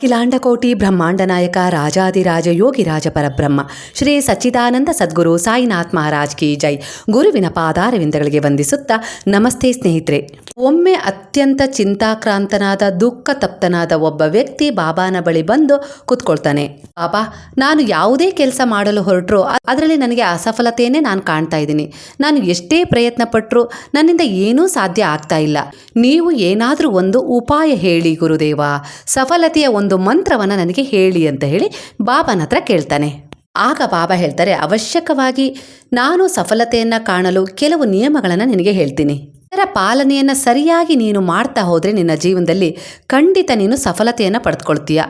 ಅಖಿಲಾಂಡಕೋಟಿ ಬ್ರಹ್ಮಾಂಡ ನಾಯಕ ರಾಜಾದಿರಾಜ ಯೋಗಿ ರಾಜ ಪರಬ್ರಹ್ಮ, ಶ್ರೀ ಸಚ್ಚಿದಾನಂದ ಸದ್ಗುರು ಸಾಯಿನಾಥ್ ಮಹಾರಾಜ್ ಕಿ ಜೈ. ಗುರುವಿನ ಪಾದಾರವಿಂದಗಳಿಗೆ ವಂದಿಸುತ್ತಾ ನಮಸ್ತೆ ಸ್ನೇಹಿತರೆ. ಒಮ್ಮೆ ಅತ್ಯಂತ ಚಿಂತಾಕ್ರಾಂತನಾದ ದುಃಖ ತಪ್ತನಾದ ಒಬ್ಬ ವ್ಯಕ್ತಿ ಬಾಬಾನ ಬಳಿ ಬಂದು ಕೂತ್ಕೊಳ್ತಾನೆ. ಬಾಬಾ, ನಾನು ಯಾವುದೇ ಕೆಲಸ ಮಾಡಲು ಹೊರಟ್ರು ಅದರಲ್ಲಿ ನನಗೆ ಅಸಫಲತೆಯನ್ನೇ ನಾನು ಕಾಣ್ತಾ ಇದ್ದೀನಿ. ನಾನು ಎಷ್ಟೇ ಪ್ರಯತ್ನ ಪಟ್ಟರು ನನ್ನಿಂದ ಏನೂ ಸಾಧ್ಯ ಆಗ್ತಾ ಇಲ್ಲ. ನೀವು ಏನಾದರೂ ಒಂದು ಉಪಾಯ ಹೇಳಿ ಗುರುದೇವ. ಸಫಲತೆಯ ಒಂದು ಮಂತ್ರವನ್ನು ನನಗೆ ಹೇಳಿ ಅಂತ ಹೇಳಿ ಬಾಬಾನ ಹತ್ರ ಕೇಳ್ತಾನೆ. ಆಗ ಬಾಬಾ ಹೇಳ್ತಾರೆ, ಅವಶ್ಯಕವಾಗಿ ನಾನು ಸಫಲತೆಯನ್ನು ಕಾಣಲು ಕೆಲವು ನಿಯಮಗಳನ್ನು ನಿನಗೆ ಹೇಳ್ತೀನಿ. ಇದರ ಪಾಲನೆಯನ್ನು ಸರಿಯಾಗಿ ನೀನು ಮಾಡ್ತಾ ಹೋದರೆ ನಿನ್ನ ಜೀವನದಲ್ಲಿ ಖಂಡಿತ ನೀನು ಸಫಲತೆಯನ್ನು ಪಡೆದುಕೊಳ್ತೀಯ.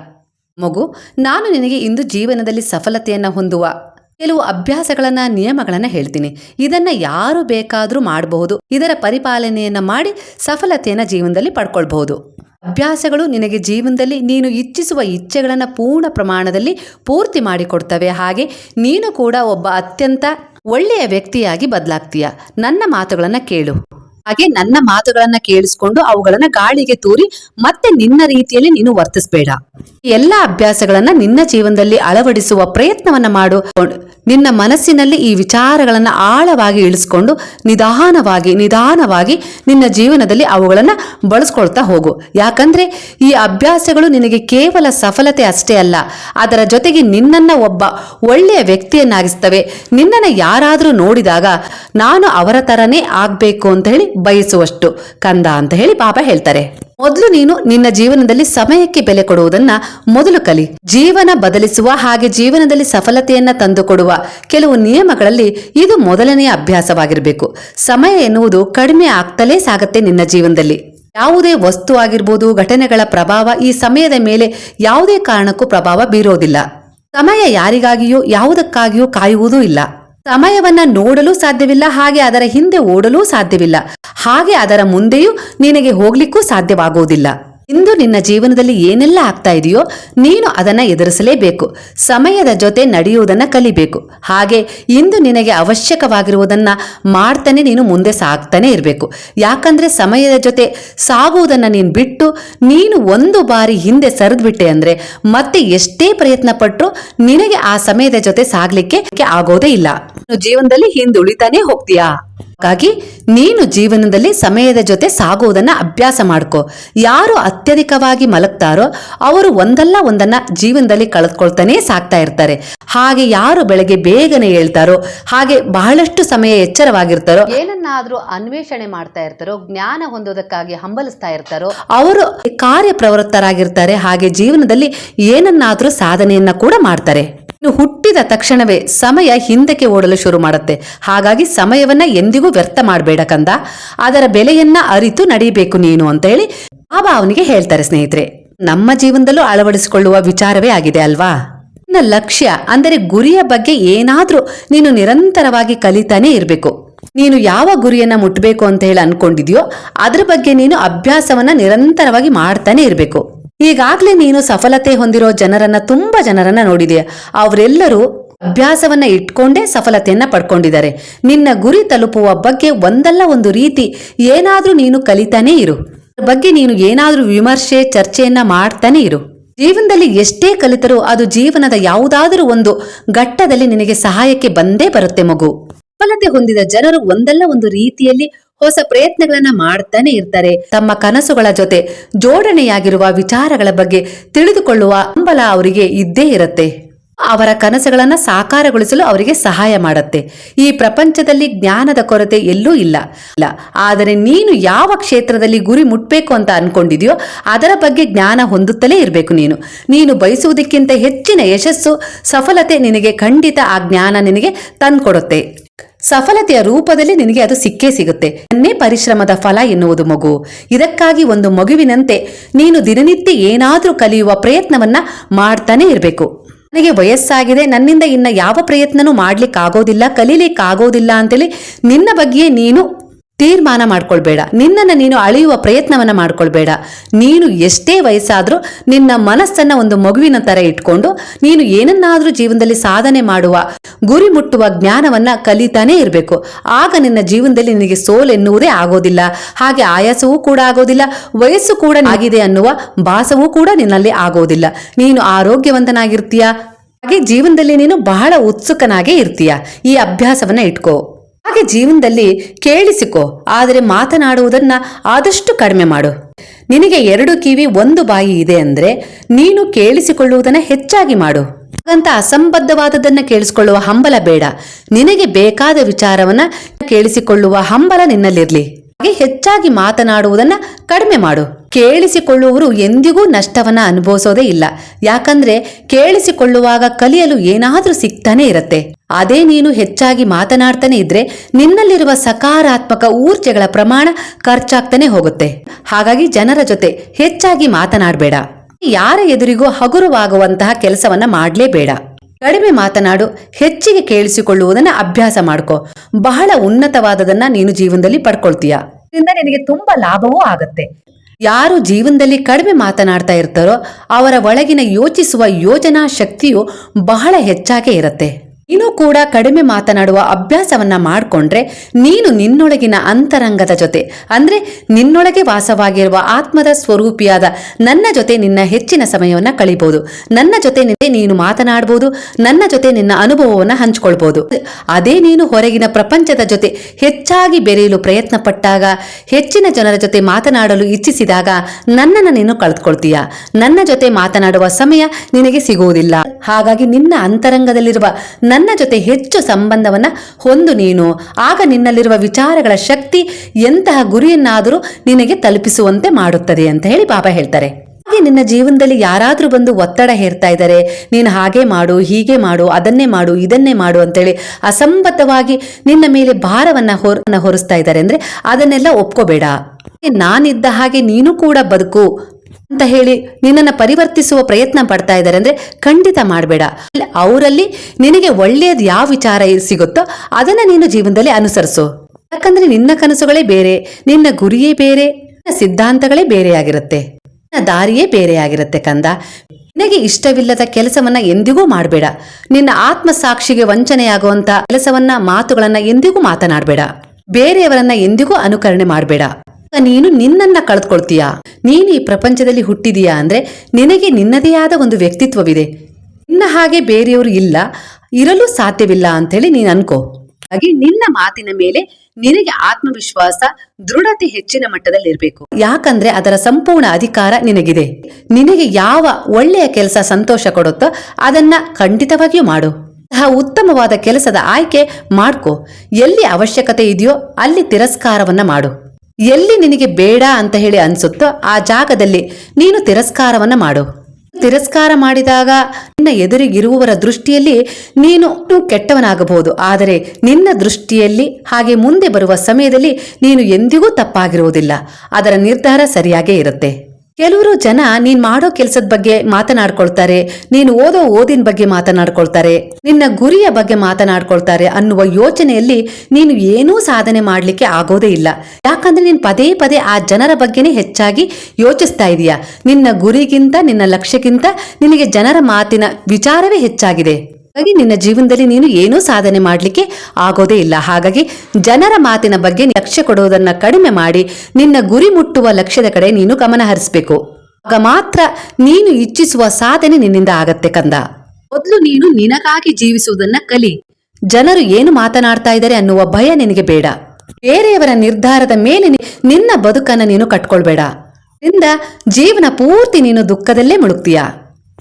ಮಗು, ನಾನು ನಿನಗೆ ಇಂದು ಜೀವನದಲ್ಲಿ ಸಫಲತೆಯನ್ನು ಹೊಂದುವ ಕೆಲವು ಅಭ್ಯಾಸಗಳನ್ನು, ನಿಯಮಗಳನ್ನು ಹೇಳ್ತೀನಿ. ಇದನ್ನು ಯಾರು ಬೇಕಾದರೂ ಮಾಡಬಹುದು. ಇದರ ಪರಿಪಾಲನೆಯನ್ನು ಮಾಡಿ ಸಫಲತೆಯನ್ನು ಜೀವನದಲ್ಲಿ ಪಡ್ಕೊಳ್ಬಹುದು. ಅಭ್ಯಾಸಗಳು ನಿನಗೆ ಜೀವನದಲ್ಲಿ ನೀನು ಇಚ್ಛಿಸುವ ಇಚ್ಛೆಗಳನ್ನು ಪೂರ್ಣ ಪ್ರಮಾಣದಲ್ಲಿ ಪೂರ್ತಿ ಮಾಡಿಕೊಡ್ತವೆ. ಹಾಗೆ ನೀನು ಕೂಡ ಒಬ್ಬ ಅತ್ಯಂತ ಒಳ್ಳೆಯ ವ್ಯಕ್ತಿಯಾಗಿ ಬದಲಾಗ್ತೀಯ. ನನ್ನ ಮಾತುಗಳನ್ನು ಕೇಳು. ಹಾಗೆ ನನ್ನ ಮಾತುಗಳನ್ನು ಕೇಳಿಸ್ಕೊಂಡು ಅವುಗಳನ್ನು ಗಾಳಿಗೆ ತೂರಿ ಮತ್ತೆ ನಿನ್ನ ರೀತಿಯಲ್ಲಿ ನೀನು ವರ್ತಿಸಬೇಡ. ಎಲ್ಲ ಅಭ್ಯಾಸಗಳನ್ನ ನಿನ್ನ ಜೀವನದಲ್ಲಿ ಅಳವಡಿಸುವ ಪ್ರಯತ್ನವನ್ನ ಮಾಡು. ನಿನ್ನ ಮನಸ್ಸಿನಲ್ಲಿ ಈ ವಿಚಾರಗಳನ್ನ ಆಳವಾಗಿ ಇಳಿಸ್ಕೊಂಡು ನಿಧಾನವಾಗಿ ನಿಧಾನವಾಗಿ ನಿನ್ನ ಜೀವನದಲ್ಲಿ ಅವುಗಳನ್ನ ಬಳಸ್ಕೊಳ್ತಾ ಹೋಗು. ಯಾಕಂದ್ರೆ ಈ ಅಭ್ಯಾಸಗಳು ನಿನಗೆ ಕೇವಲ ಸಫಲತೆ ಅಷ್ಟೇ ಅಲ್ಲ, ಅದರ ಜೊತೆಗೆ ನಿನ್ನನ್ನ ಒಬ್ಬ ಒಳ್ಳೆಯ ವ್ಯಕ್ತಿಯನ್ನಾಗಿಸ್ತವೆ. ನಿನ್ನನ್ನು ಯಾರಾದರೂ ನೋಡಿದಾಗ ನಾನು ಅವರ ತರನೇ ಆಗಬೇಕು ಅಂತ ಹೇಳಿ ಬಯಸುವಷ್ಟು. ಕಂದ ಅಂತ ಹೇಳಿ ಬಾಬಾ ಹೇಳ್ತಾರೆ. ಮೊದಲು ನೀನು ನಿನ್ನ ಜೀವನದಲ್ಲಿ ಸಮಯಕ್ಕೆ ಬೆಲೆ ಕೊಡುವುದನ್ನ ಮೊದಲು ಕಲಿ. ಜೀವನ ಬದಲಿಸುವ ಹಾಗೆ ಜೀವನದಲ್ಲಿ ಸಫಲತೆಯನ್ನ ತಂದುಕೊಡುವ ಕೆಲವು ನಿಯಮಗಳಲ್ಲಿ ಇದು ಮೊದಲನೆಯ ಅಭ್ಯಾಸವಾಗಿರಬೇಕು. ಸಮಯ ಎನ್ನುವುದು ಕಡಿಮೆ ಆಗ್ತಲೇ ಸಾಗತ್ತೆ ನಿನ್ನ ಜೀವನದಲ್ಲಿ. ಯಾವುದೇ ವಸ್ತು ಆಗಿರ್ಬೋದು, ಘಟನೆಗಳ ಪ್ರಭಾವ ಈ ಸಮಯದ ಮೇಲೆ ಯಾವುದೇ ಕಾರಣಕ್ಕೂ ಪ್ರಭಾವ ಬೀರೋದಿಲ್ಲ. ಸಮಯ ಯಾರಿಗಾಗಿಯೂ, ಯಾವುದಕ್ಕಾಗಿಯೂ ಕಾಯುವುದೂ ಇಲ್ಲ. ಸಮಯವನ್ನ ನೋಡಲು ಸಾಧ್ಯವಿಲ್ಲ ಹಾಗೆ ಅದರ ಹಿಂದೆ ಓಡಲೂ ಸಾಧ್ಯವಿಲ್ಲ. ಹಾಗೆ ಅದರ ಮುಂದೆಯೂ ನಿನಗೆ ಹೋಗ್ಲಿಕ್ಕೂ ಸಾಧ್ಯವಾಗುವುದಿಲ್ಲ. ಇಂದು ನಿನ್ನ ಜೀವನದಲ್ಲಿ ಏನೆಲ್ಲ ಆಗ್ತಾ ಇದೆಯೋ ನೀನು ಅದನ್ನ ಎದುರಿಸಲೇಬೇಕು. ಸಮಯದ ಜೊತೆ ನಡೆಯುವುದನ್ನ ಕಲಿಬೇಕು. ಹಾಗೆ ಇಂದು ನಿನಗೆ ಅವಶ್ಯಕವಾಗಿರುವುದನ್ನ ಮಾಡ್ತಾನೆ ನೀನು ಮುಂದೆ ಸಾಗ್ತಾನೆ ಇರಬೇಕು. ಯಾಕಂದ್ರೆ ಸಮಯದ ಜೊತೆ ಸಾಗುವುದನ್ನ ನೀನು ಬಿಟ್ಟು ನೀನು ಒಂದು ಬಾರಿ ಹಿಂದೆ ಸರಿದ್ಬಿಟ್ಟೆ ಅಂದ್ರೆ ಮತ್ತೆ ಎಷ್ಟೇ ಪ್ರಯತ್ನ ಪಟ್ಟರು ನಿನಗೆ ಆ ಸಮಯದ ಜೊತೆ ಸಾಗಲಿಕ್ಕೆ ಆಗೋದೇ ಇಲ್ಲ. ಜೀವನದಲ್ಲಿ ಹಿಂದುಳಿತಾನೆ ಹೋಗ್ತೀಯಾ? ಹಾಗಾಗಿ ನೀನು ಜೀವನದಲ್ಲಿ ಸಮಯದ ಜೊತೆ ಸಾಗುವುದನ್ನು ಅಭ್ಯಾಸ ಮಾಡ್ಕೋ. ಯಾರು ಅತ್ಯಧಿಕವಾಗಿ ಮಲಗ್ತಾರೋ ಅವರು ಒಂದಲ್ಲ ಒಂದನ್ನ ಜೀವನದಲ್ಲಿ ಕಳೆದುಕೊಳ್ತಾನೆ ಸಾಕ್ತಾ ಇರ್ತಾರೆ. ಹಾಗೆ ಯಾರು ಬೆಳಗ್ಗೆ ಬೇಗನೆ ಹೇಳ್ತಾರೋ ಹಾಗೆ ಬಹಳಷ್ಟು ಸಮಯ ಎಚ್ಚರವಾಗಿರ್ತಾರೋ ಏನನ್ನಾದ್ರೂ ಅನ್ವೇಷಣೆ ಮಾಡ್ತಾ ಇರ್ತಾರೋ ಜ್ಞಾನ ಹೊಂದೋದಕ್ಕಾಗಿ ಹಂಬಲಿಸ್ತಾ ಇರ್ತಾರೋ ಅವರು ಕಾರ್ಯಪ್ರವೃತ್ತರಾಗಿರ್ತಾರೆ. ಹಾಗೆ ಜೀವನದಲ್ಲಿ ಏನನ್ನಾದ್ರೂ ಸಾಧನೆಯನ್ನ ಕೂಡ ಮಾಡ್ತಾರೆ. ಇನ್ನು ಹುಟ್ಟಿದ ತಕ್ಷಣವೇ ಸಮಯ ಹಿಂದಕ್ಕೆ ಓಡಲು ಶುರು ಮಾಡುತ್ತೆ. ಹಾಗಾಗಿ ಸಮಯವನ್ನ ಎಂದಿಗೂ ವ್ಯರ್ಥ ಮಾಡಬೇಡ ಕಂದ. ಅದರ ಬೆಲೆಯನ್ನ ಅರಿತು ನಡೀಬೇಕು ನೀನು ಅಂತ ಹೇಳಿ ಬಾಬಾ ಅವನಿಗೆ ಹೇಳ್ತಾರೆ ಸ್ನೇಹಿತರೆ. ನಮ್ಮ ಜೀವನದಲ್ಲೂ ಅಳವಡಿಸಿಕೊಳ್ಳುವ ವಿಚಾರವೇ ಆಗಿದೆ ಅಲ್ವಾ? ನಿನ್ನ ಲಕ್ಷ್ಯ ಅಂದರೆ ಗುರಿಯ ಬಗ್ಗೆ ಏನಾದರೂ ನೀನು ನಿರಂತರವಾಗಿ ಕಲಿತಾನೆ ಇರಬೇಕು. ನೀನು ಯಾವ ಗುರಿಯನ್ನ ಮುಟ್ಟಬೇಕು ಅಂತ ಹೇಳಿ ಅನ್ಕೊಂಡಿದ್ಯೋ ಅದ್ರ ಬಗ್ಗೆ ನೀನು ಅಭ್ಯಾಸವನ್ನ ನಿರಂತರವಾಗಿ ಮಾಡ್ತಾನೆ ಇರಬೇಕು. ಈಗಾಗ್ಲೇ ನೀನು ಸಫಲತೆ ಹೊಂದಿರೋ ಜನರನ್ನ ತುಂಬಾ ಜನರನ್ನ ನೋಡಿದೆಯಾ. ಅವರೆಲ್ಲರೂ ಅಭ್ಯಾಸವನ್ನ ಇಟ್ಕೊಂಡೇ ಸಫಲತೆಯನ್ನ ಪಡ್ಕೊಂಡಿದ್ದಾರೆ. ನಿನ್ನ ಗುರಿ ತಲುಪುವ ಬಗ್ಗೆ ಒಂದಲ್ಲ ಒಂದು ರೀತಿ ಏನಾದ್ರೂ ನೀನು ಕಲಿತಾನೇ ಇರು. ಬಗ್ಗೆ ನೀನು ಏನಾದ್ರೂ ವಿಮರ್ಶೆ, ಚರ್ಚೆಯನ್ನ ಮಾಡ್ತಾನೆ ಇರು. ಜೀವನದಲ್ಲಿ ಎಷ್ಟೇ ಕಲಿತರೂ ಅದು ಜೀವನದ ಯಾವುದಾದರೂ ಒಂದು ಘಟ್ಟದಲ್ಲಿ ನಿನಗೆ ಸಹಾಯಕ್ಕೆ ಬಂದೇ ಬರುತ್ತೆ ಮಗು. ಸಫಲತೆ ಹೊಂದಿದ ಜನರು ಒಂದಲ್ಲ ಒಂದು ರೀತಿಯಲ್ಲಿ ಹೊಸ ಪ್ರಯತ್ನಗಳನ್ನ ಮಾಡ್ತಾನೆ ಇರ್ತಾರೆ. ತಮ್ಮ ಕನಸುಗಳ ಜೊತೆ ಜೋಡಣೆಯಾಗಿರುವ ವಿಚಾರಗಳ ಬಗ್ಗೆ ತಿಳಿದುಕೊಳ್ಳುವ ಹಂಬಲ ಅವರಿಗೆ ಇದ್ದೇ ಇರುತ್ತೆ. ಅವರ ಕನಸುಗಳನ್ನ ಸಾಕಾರಗೊಳಿಸಲು ಅವರಿಗೆ ಸಹಾಯ ಮಾಡುತ್ತೆ. ಈ ಪ್ರಪಂಚದಲ್ಲಿ ಜ್ಞಾನದ ಕೊರತೆ ಎಲ್ಲೂ ಇಲ್ಲ. ಇಲ್ಲ ಆದರೆ ನೀನು ಯಾವ ಕ್ಷೇತ್ರದಲ್ಲಿ ಗುರಿ ಮುಟ್ಬೇಕು ಅಂತ ಅನ್ಕೊಂಡಿದೆಯೋ, ಅದರ ಬಗ್ಗೆ ಜ್ಞಾನ ಹೊಂದುತ್ತಲೇ ಇರಬೇಕು ನೀನು. ನೀನು ಬಯಸುವುದಕ್ಕಿಂತ ಹೆಚ್ಚಿನ ಯಶಸ್ಸು, ಸಫಲತೆ ನಿನಗೆ ಖಂಡಿತ ಆ ಜ್ಞಾನ ನಿನಗೆ ತಂದ್ಕೊಡುತ್ತೆ. ಸಫಲತೆಯ ರೂಪದಲ್ಲಿ ನಿನಗೆ ಅದು ಸಿಕ್ಕೇ ಸಿಗುತ್ತೆ. ನನ್ನೇ ಪರಿಶ್ರಮದ ಫಲ ಎನ್ನುವುದು ಮಗು. ಇದಕ್ಕಾಗಿ ಒಂದು ಮಗುವಿನಂತೆ ನೀನು ದಿನನಿತ್ಯ ಏನಾದರೂ ಕಲಿಯುವ ಪ್ರಯತ್ನವನ್ನ ಮಾಡ್ತಾನೆ ಇರಬೇಕು. ನನಗೆ ವಯಸ್ಸಾಗಿದೆ, ನನ್ನಿಂದ ಇನ್ನ ಯಾವ ಪ್ರಯತ್ನನೂ ಮಾಡ್ಲಿಕ್ಕಾಗೋದಿಲ್ಲ, ಕಲೀಲಿಕ್ಕಾಗೋದಿಲ್ಲ ಅಂತೇಳಿ ನಿನ್ನ ಬಗ್ಗೆಯೇ ನೀನು ತೀರ್ಮಾನ ಮಾಡ್ಕೊಳ್ಬೇಡ. ನಿನ್ನನ್ನು ನೀನು ಅಳೆಯುವ ಪ್ರಯತ್ನವನ್ನ ಮಾಡ್ಕೊಳ್ಬೇಡ. ನೀನು ಎಷ್ಟೇ ವಯಸ್ಸಾದರೂ ನಿನ್ನ ಮನಸ್ಸನ್ನ ಒಂದು ಮಗುವಿನ ತರ ಇಟ್ಕೊಂಡು ನೀನು ಏನನ್ನಾದರೂ ಜೀವನದಲ್ಲಿ ಸಾಧನೆ ಮಾಡುವ, ಗುರಿ ಮುಟ್ಟುವ ಜ್ಞಾನವನ್ನ ಕಲಿತಾನೇ ಇರಬೇಕು. ಆಗ ನಿನ್ನ ಜೀವನದಲ್ಲಿ ನಿನಗೆ ಸೋಲ್ ಎನ್ನುವುದೇ ಆಗೋದಿಲ್ಲ. ಹಾಗೆ ಆಯಾಸವೂ ಕೂಡ ಆಗೋದಿಲ್ಲ, ವಯಸ್ಸು ಕೂಡ ಆಗಿದೆ ಅನ್ನುವ ಭಾಸವೂ ಕೂಡ ನಿನ್ನಲ್ಲಿ ಆಗೋದಿಲ್ಲ. ನೀನು ಆರೋಗ್ಯವಂತನಾಗಿರ್ತೀಯ? ಹಾಗೆ ಜೀವನದಲ್ಲಿ ನೀನು ಬಹಳ ಉತ್ಸುಕನಾಗೇ ಇರ್ತೀಯ? ಈ ಅಭ್ಯಾಸವನ್ನ ಇಟ್ಕೋ. ಹಾಗೆ ಜೀವನದಲ್ಲಿ ಕೇಳಿಸಿಕೋ, ಆದರೆ ಮಾತನಾಡುವುದನ್ನ ಆದಷ್ಟು ಕಡಿಮೆ ಮಾಡು. ನಿನಗೆ ಎರಡು ಕಿವಿ, ಒಂದು ಬಾಯಿ ಇದೆ ಅಂದ್ರೆ ನೀನು ಕೇಳಿಸಿಕೊಳ್ಳುವುದನ್ನ ಹೆಚ್ಚಾಗಿ ಮಾಡು. ಹಾಗಂತ ಅಸಂಬದ್ಧವಾದದನ್ನ ಕೇಳಿಸಿಕೊಳ್ಳುವ ಹಂಬಲ ಬೇಡ. ನಿನಗೆ ಬೇಕಾದ ವಿಚಾರವನ್ನ ಕೇಳಿಸಿಕೊಳ್ಳುವ ಹಂಬಲ ನಿನ್ನಲ್ಲಿರ್ಲಿ. ಹಾಗೆ ಹೆಚ್ಚಾಗಿ ಮಾತನಾಡುವುದನ್ನ ಕಡಿಮೆ ಮಾಡು. ಕೇಳಿಸಿಕೊಳ್ಳುವವರು ಎಂದಿಗೂ ನಷ್ಟವನ್ನ ಅನುಭವಿಸೋದೇ ಇಲ್ಲ. ಯಾಕಂದ್ರೆ ಕೇಳಿಸಿಕೊಳ್ಳುವಾಗ ಕಲಿಯಲು ಏನಾದ್ರೂ ಸಿಗ್ತಾನೆ ಇರತ್ತೆ. ಅದೇ ನೀನು ಹೆಚ್ಚಾಗಿ ಮಾತನಾಡ್ತಾನೆ ಇದ್ರೆ ನಿನ್ನಲ್ಲಿರುವ ಸಕಾರಾತ್ಮಕ ಊರ್ಜೆಗಳ ಪ್ರಮಾಣ ಖರ್ಚಾಗ್ತಾನೆ ಹೋಗುತ್ತೆ. ಹಾಗಾಗಿ ಜನರ ಜೊತೆ ಹೆಚ್ಚಾಗಿ ಮಾತನಾಡಬೇಡ. ಯಾರ ಎದುರಿಗೂ ಹಗುರವಾಗುವಂತಹ ಕೆಲಸವನ್ನ ಮಾಡಲೇಬೇಡ. ಕಡಿಮೆ ಮಾತನಾಡು, ಹೆಚ್ಚಿಗೆ ಕೇಳಿಸಿಕೊಳ್ಳುವುದನ್ನ ಅಭ್ಯಾಸ ಮಾಡ್ಕೋ. ಬಹಳ ಉನ್ನತವಾದದನ್ನ ನೀನು ಜೀವನದಲ್ಲಿ ಪಡ್ಕೊಳ್ತೀಯ. ಇದರಿಂದ ನಿನಗೆ ತುಂಬಾ ಲಾಭವೂ ಆಗತ್ತೆ. ಯಾರು ಜೀವನದಲ್ಲಿ ಕಡಿಮೆ ಮಾತನಾಡ್ತಾ ಇರ್ತಾರೋ ಅವರ ಒಳಗಿನ ಯೋಚಿಸುವ ಯೋಜನಾ ಶಕ್ತಿಯು ಬಹಳ ಹೆಚ್ಚಾಗೇ ಇರತ್ತೆ. ನೀನು ಕೂಡ ಕಡಿಮೆ ಮಾತನಾಡುವ ಅಭ್ಯಾಸವನ್ನ ಮಾಡಿಕೊಂಡ್ರೆ ನೀನು ನಿನ್ನೊಳಗಿನ ಅಂತರಂಗದ ಜೊತೆ, ಅಂದ್ರೆ ನಿನ್ನೊಳಗೆ ವಾಸವಾಗಿರುವ ಆತ್ಮದ ಸ್ವರೂಪಿಯಾದ ನನ್ನ ಜೊತೆ ನಿನ್ನ ಹೆಚ್ಚಿನ ಸಮಯವನ್ನ ಕಳಿಬಹುದು ನನ್ನ ಜೊತೆ ನೀನು ಮಾತನಾಡಬಹುದು ನನ್ನ ಜೊತೆ ನಿನ್ನ ಅನುಭವವನ್ನ ಹಂಚಿಕೊಳ್ಬಹುದು ಅದೇ ನೀನು ಹೊರಗಿನ ಪ್ರಪಂಚದ ಜೊತೆ ಹೆಚ್ಚಾಗಿ ಬೆರೆಯಲು ಪ್ರಯತ್ನ ಪಟ್ಟಾಗ ಹೆಚ್ಚಿನ ಜನರ ಜೊತೆ ಮಾತನಾಡಲು ಇಚ್ಛಿಸಿದಾಗ ನನ್ನನ್ನು ನೀನು ಕಳೆದುಕೊಳ್ತೀಯ ನನ್ನ ಜೊತೆ ಮಾತನಾಡುವ ಸಮಯ ನಿನಗೆ ಸಿಗುವುದಿಲ್ಲ. ಹಾಗಾಗಿ ನಿನ್ನ ಅಂತರಂಗದಲ್ಲಿರುವ ನನ್ನ ಜೊತೆ ಹೆಚ್ಚು ಸಂಬಂಧವನ್ನ ಹೊಂದು ನೀನು. ಆಗ ನಿನ್ನಲ್ಲಿರುವ ವಿಚಾರಗಳ ಶಕ್ತಿ ಎಂತಹ ಗುರಿಯನ್ನಾದರೂ ನಿನಗೆ ತಲುಪಿಸುವಂತೆ ಮಾಡುತ್ತದೆ ಅಂತ ಹೇಳಿ ಬಾಬಾ ಹೇಳ್ತಾರೆ. ಹಾಗೆ ನಿನ್ನ ಜೀವನದಲ್ಲಿ ಯಾರಾದ್ರೂ ಬಂದು ಒತ್ತಡ ಹೇರ್ತಾ ಇದ್ದಾರೆ. ನೀನು ಹಾಗೆ ಮಾಡು, ಹೀಗೆ ಮಾಡು, ಅದನ್ನೇ ಮಾಡು, ಇದನ್ನೇ ಮಾಡು ಅಂತೇಳಿ ಅಸಂಬದ್ಧವಾಗಿ ನಿನ್ನ ಮೇಲೆ ಭಾರವನ್ನ ಹೊರ ಹೊರಿಸ್ತಾ ಇದ್ದಾರೆ. ಅಂದ್ರೆ ಅದನ್ನೆಲ್ಲ ಒಪ್ಕೋಬೇಡ. ನಾನಿದ್ದ ಹಾಗೆ ನೀನು ಕೂಡ ಬದುಕು. ಅಂತ ಹೇಳಿ ನಿನ್ನನ್ನು ಪರಿವರ್ತಿಸುವ ಪ್ರಯತ್ನ ಪಡ್ತಾ ಇದ್ದಾರೆ ಅಂದ್ರೆ ಖಂಡಿತ ಮಾಡಬೇಡ. ಅವರಲ್ಲಿ ನಿನಗೆ ಒಳ್ಳೆಯದು ಯಾವ ವಿಚಾರ ಸಿಗುತ್ತೋ ಅದನ್ನ ನೀನು ಜೀವನದಲ್ಲಿ ಅನುಸರಿಸು. ಯಾಕಂದ್ರೆ ನಿನ್ನ ಕನಸುಗಳೇ ಬೇರೆ, ನಿನ್ನ ಗುರಿಯೇ ಬೇರೆ, ನಿನ್ನ ಸಿದ್ಧಾಂತಗಳೇ ಬೇರೆಯಾಗಿರುತ್ತೆ ನಿನ್ನ ದಾರಿಯೇ ಬೇರೆಯಾಗಿರುತ್ತೆ ಕಂದ. ನಿನಗೆ ಇಷ್ಟವಿಲ್ಲದ ಕೆಲಸವನ್ನ ಎಂದಿಗೂ ಮಾಡಬೇಡ. ನಿನ್ನ ಆತ್ಮಸಾಕ್ಷಿಗೆ ವಂಚನೆಯಾಗುವಂತ ಕೆಲಸವನ್ನ, ಮಾತುಗಳನ್ನ ಎಂದಿಗೂ ಮಾತನಾಡಬೇಡ. ಬೇರೆಯವರನ್ನ ಎಂದಿಗೂ ಅನುಕರಣೆ ಮಾಡಬೇಡ. ನೀನು ನಿನ್ನನ್ನ ಕಳೆದುಕೊಳ್ತೀಯಾ? ನೀನು ಈ ಪ್ರಪಂಚದಲ್ಲಿ ಹುಟ್ಟಿದೀಯಾ ಅಂದ್ರೆ ನಿನಗೆ ನಿನ್ನದೇ ಆದ ಒಂದು ವ್ಯಕ್ತಿತ್ವವಿದೆ. ನಿನ್ನ ಹಾಗೆ ಬೇರೆಯವರು ಇಲ್ಲ, ಇರಲು ಸಾಧ್ಯವಿಲ್ಲ ಅಂತ ಹೇಳಿ ನೀನು ಅನ್ಕೋ. ಹಾಗೆ ನಿನ್ನ ಮಾತಿನ ಮೇಲೆ ನಿನಗೆ ಆತ್ಮವಿಶ್ವಾಸ, ದೃಢತೆ ಹೆಚ್ಚಿನ ಮಟ್ಟದಲ್ಲಿ ಇರಬೇಕು ಯಾಕಂದ್ರೆ ಅದರ ಸಂಪೂರ್ಣ ಅಧಿಕಾರ ನಿನಗಿದೆ. ನಿನಗೆ ಯಾವ ಒಳ್ಳೆಯ ಕೆಲಸ ಸಂತೋಷ ಕೊಡುತ್ತೋ ಅದನ್ನ ಖಂಡಿತವಾಗಿಯೂ ಮಾಡು. ಉತ್ತಮವಾದ ಕೆಲಸದ ಆಯ್ಕೆ ಮಾಡ್ಕೋ. ಎಲ್ಲಿ ಅವಶ್ಯಕತೆ ಇದೆಯೋ ಅಲ್ಲಿ ತಿರಸ್ಕಾರವನ್ನ ಮಾಡು. ಎಲ್ಲಿ ನಿನಗೆ ಬೇಡ ಅಂತ ಹೇಳಿ ಅನ್ಸುತ್ತೋ ಆ ಜಾಗದಲ್ಲಿ ನೀನು ತಿರಸ್ಕಾರವನ್ನ ಮಾಡು. ತಿರಸ್ಕಾರ ಮಾಡಿದಾಗ ನಿನ್ನ ಎದುರಿಗಿರುವವರ ದೃಷ್ಟಿಯಲ್ಲಿ ನೀನು ಕೆಟ್ಟವನಾಗಬಹುದು. ಆದರೆ ನಿನ್ನ ದೃಷ್ಟಿಯಲ್ಲಿ ಹಾಗೆ ಮುಂದೆ ಬರುವ ಸಮಯದಲ್ಲಿ ನೀನು ಎಂದಿಗೂ ತಪ್ಪಾಗಿರುವುದಿಲ್ಲ. ಅದರ ನಿರ್ಧಾರ ಸರಿಯಾಗೇ ಇರುತ್ತೆ. ಕೆಲವರು ಜನ ನೀನ್ ಮಾಡೋ ಕೆಲಸದ ಬಗ್ಗೆ ಮಾತನಾಡ್ಕೊಳ್ತಾರೆ, ನೀನು ಓದೋ ಓದಿನ ಬಗ್ಗೆ ಮಾತನಾಡ್ಕೊಳ್ತಾರೆ, ನಿನ್ನ ಗುರಿಯ ಬಗ್ಗೆ ಮಾತನಾಡ್ಕೊಳ್ತಾರೆ ಅನ್ನುವ ಯೋಚನೆಯಲ್ಲಿ ನೀನು ಏನೂ ಸಾಧನೆ ಮಾಡ್ಲಿಕ್ಕೆ ಆಗೋದೇ ಇಲ್ಲ. ಯಾಕಂದ್ರೆ ನೀನ್ ಪದೇ ಪದೇ ಆ ಜನರ ಬಗ್ಗೆನೇ ಹೆಚ್ಚಾಗಿ ಯೋಚಿಸ್ತಾ ಇದೀಯಾ. ನಿನ್ನ ಗುರಿಗಿಂತ, ನಿನ್ನ ಲಕ್ಷ್ಯಕ್ಕಿಂತ ನಿನಗೆ ಜನರ ಮಾತಿನ ವಿಚಾರವೇ ಹೆಚ್ಚಾಗಿದೆ. ಹಾಗಾಗಿ ನಿನ್ನ ಜೀವನದಲ್ಲಿ ನೀನು ಏನೂ ಸಾಧನೆ ಮಾಡಲಿಕ್ಕೆ ಆಗೋದೇ ಇಲ್ಲ. ಹಾಗಾಗಿ ಜನರ ಮಾತಿನ ಬಗ್ಗೆ ಲಕ್ಷ್ಯ ಕೊಡುವುದನ್ನು ಕಡಿಮೆ ಮಾಡಿ ನಿನ್ನ ಗುರಿ ಮುಟ್ಟುವ ಲಕ್ಷ್ಯದ ಕಡೆ ನೀನು ಗಮನ ಹರಿಸಬೇಕು. ಆಗ ಮಾತ್ರ ನೀನು ಇಚ್ಛಿಸುವ ಸಾಧನೆ ನಿನ್ನಿಂದ ಆಗತ್ತೆ ಕಂದ. ಮೊದಲು ನೀನು ನಿನಗಾಗಿ ಜೀವಿಸುವುದನ್ನ ಕಲಿ. ಜನರು ಏನು ಮಾತನಾಡ್ತಾ ಇದ್ದಾರೆ ಅನ್ನುವ ಭಯ ನಿನಗೆ ಬೇಡ. ಬೇರೆಯವರ ನಿರ್ಧಾರದ ಮೇಲೆ ನಿನ್ನ ಬದುಕನ್ನ ನೀನು ಕಟ್ಕೊಳ್ಬೇಡ. ಇಂದ ಜೀವನ ಪೂರ್ತಿ ನೀನು ದುಃಖದಲ್ಲೇ ಮುಳುಗ್ತೀಯ.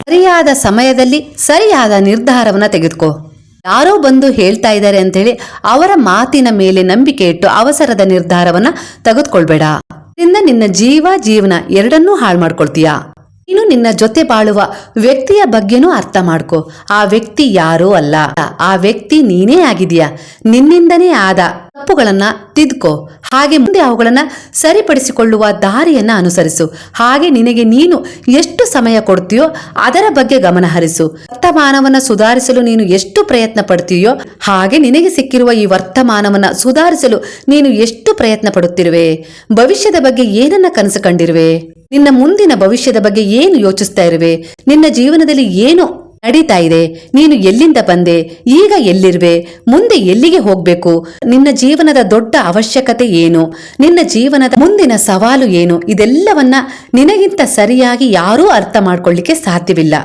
ಸರಿಯಾದ ಸಮಯದಲ್ಲಿ ಸರಿಯಾದ ನಿರ್ಧಾರವನ್ನ ತೆಗೆದುಕೋ. ಯಾರೋ ಬಂದು ಹೇಳ್ತಾ ಇದ್ದಾರೆ ಅಂತೇಳಿ ಅವರ ಮಾತಿನ ಮೇಲೆ ನಂಬಿಕೆ ಇಟ್ಟು ಅವಸರದ ನಿರ್ಧಾರವನ್ನ ತೆಗೆದುಕೊಳ್ಬೇಡ. ಇದರಿಂದ ನಿನ್ನ ಜೀವ ಜೀವನ ಎರಡನ್ನೂ ಹಾಳು ಮಾಡ್ಕೊಳ್ತೀಯಾ? ನೀನು ನಿನ್ನ ಜೊತೆ ಬಾಳುವ ವ್ಯಕ್ತಿಯ ಬಗ್ಗೆನೂ ಅರ್ಥ ಮಾಡ್ಕೊ. ಆ ವ್ಯಕ್ತಿ ಯಾರೂ ಅಲ್ಲ. ಆ ವ್ಯಕ್ತಿ ನೀನೇ ಆಗಿದೀಯ ನಿನ್ನಿಂದನೇ ಆದ ತಪ್ಪುಗಳನ್ನ ತಿದ್ಕೋ. ಹಾಗೆ ಮುಂದೆ ಅವುಗಳನ್ನು ಸರಿಪಡಿಸಿಕೊಳ್ಳುವ ದಾರಿಯನ್ನ ಅನುಸರಿಸು. ಹಾಗೆ ನಿನಗೆ ನೀನು ಎಷ್ಟು ಸಮಯ ಕೊಡ್ತೀಯೋ ಅದರ ಬಗ್ಗೆ ಗಮನ ಹರಿಸು. ವರ್ತಮಾನವನ್ನ ಸುಧಾರಿಸಲು ನೀನು ಎಷ್ಟು ಪ್ರಯತ್ನ ಪಡ್ತೀಯೋ ಹಾಗೆ ನಿನಗೆ ಸಿಕ್ಕಿರುವ ಈ ವರ್ತಮಾನವನ್ನು ಸುಧಾರಿಸಲು ನೀನು ಎಷ್ಟು ಪ್ರಯತ್ನ ಪಡುತ್ತಿರುವೆ? ಭವಿಷ್ಯದ ಬಗ್ಗೆ ಏನನ್ನ ಕನಸು ಕಂಡಿರುವೆ? ನಿನ್ನ ಮುಂದಿನ ಭವಿಷ್ಯದ ಬಗ್ಗೆ ಏನು ಯೋಚಿಸ್ತಾ ಇರುವೆ? ನಿನ್ನ ಜೀವನದಲ್ಲಿ ಏನು ನಡೀತಾ ಇದೆ ನೀನು ಎಲ್ಲಿಂದ ಬಂದೆ? ಈಗ ಎಲ್ಲಿರುವೆ? ಮುಂದೆ ಎಲ್ಲಿಗೆ ಹೋಗ್ಬೇಕು? ನಿನ್ನ ಜೀವನದ ದೊಡ್ಡ ಅವಶ್ಯಕತೆ ಏನು? ನಿನ್ನ ಜೀವನದ ಮುಂದಿನ ಸವಾಲು ಏನು? ಇದೆಲ್ಲವನ್ನ ನಿನಗಿಂತ ಸರಿಯಾಗಿ ಯಾರೂ ಅರ್ಥ ಮಾಡ್ಕೊಳ್ಳಿಕ್ಕೆ ಸಾಧ್ಯವಿಲ್ಲ.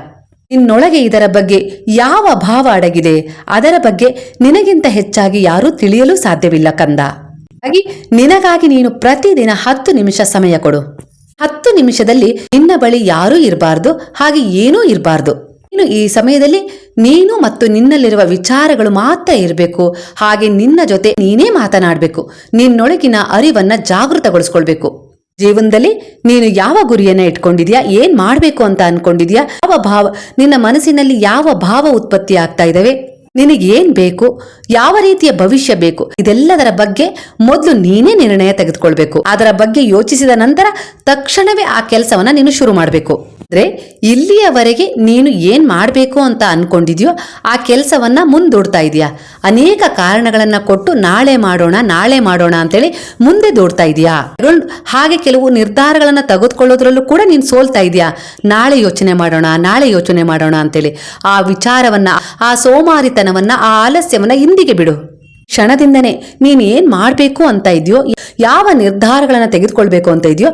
ನಿನ್ನೊಳಗೆ ಇದರ ಬಗ್ಗೆ ಯಾವ ಭಾವ ಅಡಗಿದೆ? ಅದರ ಬಗ್ಗೆ ನಿನಗಿಂತ ಹೆಚ್ಚಾಗಿ ಯಾರೂ ತಿಳಿಯಲು ಸಾಧ್ಯವಿಲ್ಲ ಕಂದ. ಹಾಗಾಗಿ ನಿನಗಾಗಿ ನೀನು ಪ್ರತಿದಿನ ಹತ್ತು ನಿಮಿಷ ಸಮಯ ಕೊಡು. ಹತ್ತು ನಿಮಿಷದಲ್ಲಿ ನಿನ್ನ ಬಳಿ ಯಾರೂ ಇರಬಾರ್ದು, ಹಾಗೆ ಏನೂ ಇರಬಾರ್ದು. ನೀನು ಈ ಸಮಯದಲ್ಲಿ ನೀನು ಮತ್ತು ನಿನ್ನಲ್ಲಿರುವ ವಿಚಾರಗಳು ಮಾತ್ರ ಇರಬೇಕು. ಹಾಗೆ ನಿನ್ನ ಜೊತೆ ನೀನೇ ಮಾತನಾಡಬೇಕು. ನಿನ್ನೊಳಗಿನ ಅರಿವನ್ನ ಜಾಗೃತಗೊಳಿಸ್ಕೊಳ್ಬೇಕು. ಜೀವನದಲ್ಲಿ ನೀನು ಯಾವ ಗುರಿಯನ್ನ ಇಟ್ಕೊಂಡಿದ್ಯಾ? ಏನ್ ಮಾಡ್ಬೇಕು ಅಂತ ಅನ್ಕೊಂಡಿದ್ಯಾ? ಯಾವ ಭಾವ, ನಿನ್ನ ಮನಸ್ಸಿನಲ್ಲಿ ಯಾವ ಭಾವ ಉತ್ಪತ್ತಿ ಆಗ್ತಾ ಇದಾವೆ? ನಿನಗೆ ಏನ್ ಬೇಕು? ಯಾವ ರೀತಿಯ ಭವಿಷ್ಯ ಬೇಕು? ಇದೆಲ್ಲದರ ಬಗ್ಗೆ ಮೊದಲು ನೀನೇ ನಿರ್ಣಯ ತೆಗೆದುಕೊಳ್ಬೇಕು. ಅದರ ಬಗ್ಗೆ ಯೋಚಿಸಿದ ನಂತರ ತಕ್ಷಣವೇ ಆ ಕೆಲಸವನ್ನ ನೀನು ಶುರು ಮಾಡಬೇಕು. ಅಂದ್ರೆ ಇಲ್ಲಿಯವರೆಗೆ ನೀನು ಏನ್ ಮಾಡಬೇಕು ಅಂತ ಅನ್ಕೊಂಡಿದ್ಯೋ ಆ ಕೆಲಸವನ್ನ ಮುಂದೂಡ್ತಾ ಇದೀಯಾ? ಅನೇಕ ಕಾರಣಗಳನ್ನ ಕೊಟ್ಟು ನಾಳೆ ಮಾಡೋಣ ನಾಳೆ ಮಾಡೋಣ ಅಂತೇಳಿ ಮುಂದೆ ದೂಡ್ತಾ ಇದೀಯಾ? ಹಾಗೆ ಕೆಲವು ನಿರ್ಧಾರಗಳನ್ನ ತೆಗೆದುಕೊಳ್ಳೋದ್ರಲ್ಲೂ ಕೂಡ ನೀನು ಸೋಲ್ತಾ ಇದೀಯಾ? ನಾಳೆ ಯೋಚನೆ ಮಾಡೋಣ, ನಾಳೆ ಯೋಚನೆ ಮಾಡೋಣ ಅಂತೇಳಿ ಆ ವಿಚಾರವನ್ನ, ಆ ಸೋಮಾರಿತನವನ್ನ, ಆ ಆಲಸ್ಯವನ್ನ ಇಂದಿಗೆ ಬಿಡು. ಕ್ಷಣದಿಂದನೇ ನೀನ್ ಏನ್ ಮಾಡ್ಬೇಕು ಅಂತ ಇದೆಯೋ, ಯಾವ ನಿರ್ಧಾರಗಳನ್ನ ತೆಗೆದುಕೊಳ್ಬೇಕು ಅಂತ ಇದೆಯೋ,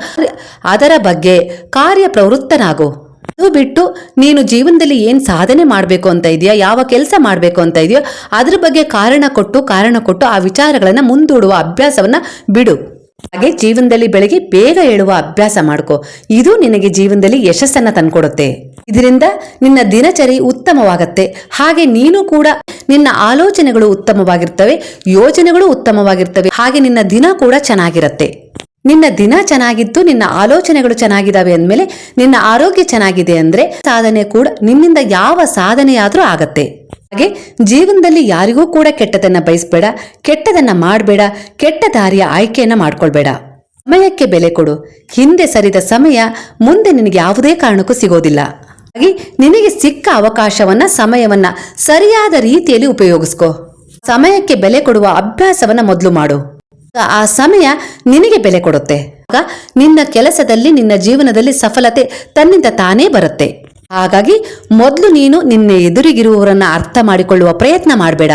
ಅದರ ಬಗ್ಗೆ ಕಾರ್ಯ ಪ್ರವೃತ್ತನಾಗು ಅದು ಬಿಟ್ಟು ನೀನು ಜೀವನದಲ್ಲಿ ಏನ್ ಸಾಧನೆ ಮಾಡಬೇಕು ಅಂತ ಇದೆಯಾ, ಯಾವ ಕೆಲಸ ಮಾಡಬೇಕು ಅಂತ ಇದೆಯೋ, ಅದ್ರ ಬಗ್ಗೆ ಕಾರಣ ಕೊಟ್ಟು ಕಾರಣ ಕೊಟ್ಟು ಆ ವಿಚಾರಗಳನ್ನ ಮುಂದೂಡುವ ಅಭ್ಯಾಸವನ್ನ ಬಿಡು. ಹಾಗೆ ಜೀವನದಲ್ಲಿ ಬೆಳಗ್ಗೆ ಬೇಗ ಏಳುವ ಅಭ್ಯಾಸ ಮಾಡ್ಕೋ. ಇದು ನಿನಗೆ ಜೀವನದಲ್ಲಿ ಯಶಸ್ಸನ್ನ ತಂದ್ಕೊಡುತ್ತೆ. ಇದರಿಂದ ನಿನ್ನ ದಿನಚರಿ ಉತ್ತಮವಾಗತ್ತೆ. ಹಾಗೆ ನೀನು ಕೂಡ ನಿನ್ನ ಆಲೋಚನೆಗಳು ಉತ್ತಮವಾಗಿರ್ತವೆ, ಯೋಜನೆಗಳು ಉತ್ತಮವಾಗಿರ್ತವೆ. ಹಾಗೆ ನಿನ್ನ ದಿನ ಕೂಡ ಚೆನ್ನಾಗಿರತ್ತೆ. ನಿನ್ನ ದಿನ ಚೆನ್ನಾಗಿದ್ದು ನಿನ್ನ ಆಲೋಚನೆಗಳು ಚೆನ್ನಾಗಿದ್ದಾವೆ ಅಂದಮೇಲೆ ನಿನ್ನ ಆರೋಗ್ಯ ಚೆನ್ನಾಗಿದೆ ಅಂದ್ರೆ ಸಾಧನೆ ಕೂಡ ನಿನ್ನಿಂದ ಯಾವ ಸಾಧನೆಯಾದರೂ ಆಗತ್ತೆ. ಹಾಗೆ ಜೀವನದಲ್ಲಿ ಯಾರಿಗೂ ಕೂಡ ಕೆಟ್ಟದನ್ನ ಬಯಸ್ಬೇಡ, ಕೆಟ್ಟದನ್ನ ಮಾಡಬೇಡ, ಕೆಟ್ಟ ದಾರಿಯ ಆಯ್ಕೆಯನ್ನ ಮಾಡ್ಕೊಳ್ಬೇಡ. ಸಮಯಕ್ಕೆ ಬೆಲೆ ಕೊಡು. ಹಿಂದೆ ಸರಿದ ಸಮಯ ಮುಂದೆ ನಿನಗೆ ಯಾವುದೇ ಕಾರಣಕ್ಕೂ ಸಿಗೋದಿಲ್ಲ. ಹಾಗೆ ನಿನಗೆ ಸಿಕ್ಕ ಅವಕಾಶವನ್ನ, ಸಮಯವನ್ನ ಸರಿಯಾದ ರೀತಿಯಲ್ಲಿ ಉಪಯೋಗಿಸ್ಕೋ. ಸಮಯಕ್ಕೆ ಬೆಲೆ ಕೊಡುವ ಅಭ್ಯಾಸವನ್ನ ಮೊದಲು ಮಾಡು. ಆ ಸಮಯ ನಿನಗೆ ಬೆಲೆ ಕೊಡುತ್ತೆ. ನಿನ್ನ ಕೆಲಸದಲ್ಲಿ, ನಿನ್ನ ಜೀವನದಲ್ಲಿ ಸಫಲತೆ ತನ್ನಿಂದ ತಾನೇ ಬರುತ್ತೆ. ಹಾಗಾಗಿ ಮೊದಲು ನೀನು ನಿನ್ನ ಎದುರಿಗಿರುವವರನ್ನ ಅರ್ಥ ಮಾಡಿಕೊಳ್ಳುವ ಪ್ರಯತ್ನ ಮಾಡಬೇಡ.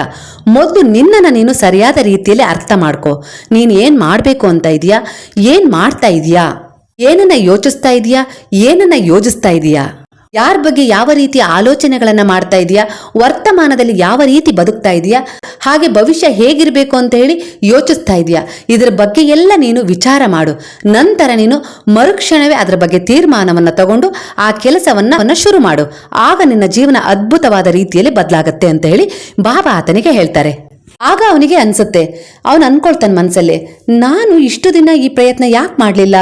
ಮೊದಲು ನಿನ್ನನ್ನು ನೀನು ಸರಿಯಾದ ರೀತಿಯಲ್ಲಿ ಅರ್ಥ ಮಾಡ್ಕೊ. ನೀನು ಏನು ಮಾಡಬೇಕು ಅಂತ ಇದೀಯಾ? ಏನು ಮಾಡ್ತಾ ಇದೀಯಾ? ಏನನ್ನ ಯೋಚಿಸ್ತಾ ಇದೀಯಾ? ಏನನ್ನ ಯೋಜಿಸ್ತಾ ಇದೀಯಾ? ಯಾರ ಬಗ್ಗೆ ಯಾವ ರೀತಿಯ ಆಲೋಚನೆಗಳನ್ನ ಮಾಡ್ತಾ ಇದೀಯಾ? ವರ್ತಮಾನದಲ್ಲಿ ಯಾವ ರೀತಿ ಬದುಕ್ತಾ ಇದೀಯಾ? ಹಾಗೆ ಭವಿಷ್ಯ ಹೇಗಿರಬೇಕು ಅಂತ ಹೇಳಿ ಯೋಚಿಸ್ತಾ ಇದೀಯಾ? ಇದರ ಬಗ್ಗೆ ಎಲ್ಲ ನೀನು ವಿಚಾರ ಮಾಡು. ನಂತರ ನೀನು ಮರುಕ್ಷಣವೇ ಅದರ ಬಗ್ಗೆ ತೀರ್ಮಾನವನ್ನು ತಗೊಂಡು ಆ ಕೆಲಸವನ್ನ ಶುರು ಮಾಡು. ಆಗ ನಿನ್ನ ಜೀವನ ಅದ್ಭುತವಾದ ರೀತಿಯಲ್ಲಿ ಬದಲಾಗುತ್ತೆ ಅಂತ ಹೇಳಿ ಬಾಬಾ ಆತನಿಗೆ ಹೇಳ್ತಾರೆ. ಆಗ ಅವನಿಗೆ ಅನ್ಸುತ್ತೆ. ಅವನು ಅನ್ಕೊಳ್ತಾನೆ ಮನಸ್ಸಲ್ಲಿ ನಾನು ಇಷ್ಟು ದಿನ ಈ ಪ್ರಯತ್ನ ಯಾಕೆ ಮಾಡಲಿಲ್ಲ?